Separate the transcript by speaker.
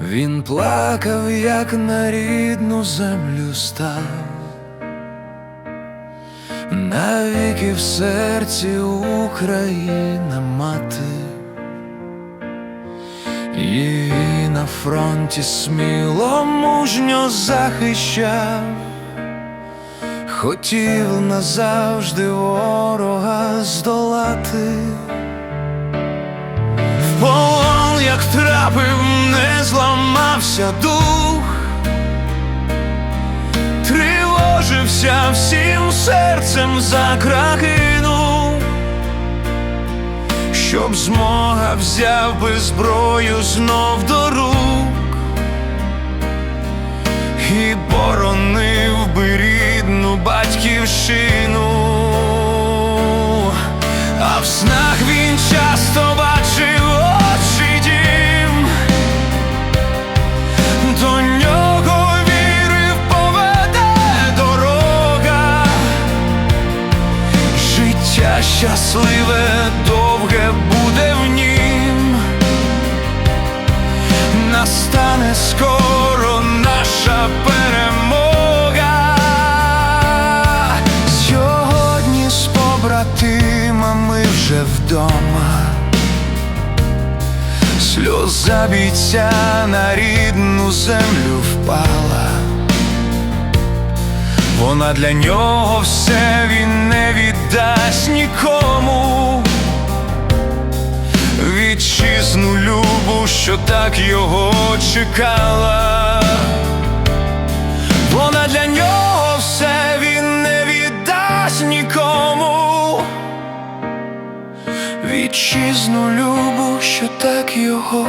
Speaker 1: Він плакав, як на рідну землю став, навіки в серці Україна мати, її на фронті сміло мужньо захищав, хотів назавжди ворога здолати. В полон, як трапив, не зламався дух, тривожився всім серцем за крахину, щоб змога взяв би зброю знов до рук і боронив би рідну батьківщину. Щасливе, довге буде в нім, настане скоро наша перемога. Сьогодні з побратимами вже вдома. Сльоза бійця на рідну землю впала. Вона для нього все він не віддасть нікому. Вітчизну любу, що так його чекала. Вона для нього все він не віддасть нікому. Вітчизну любу, що так його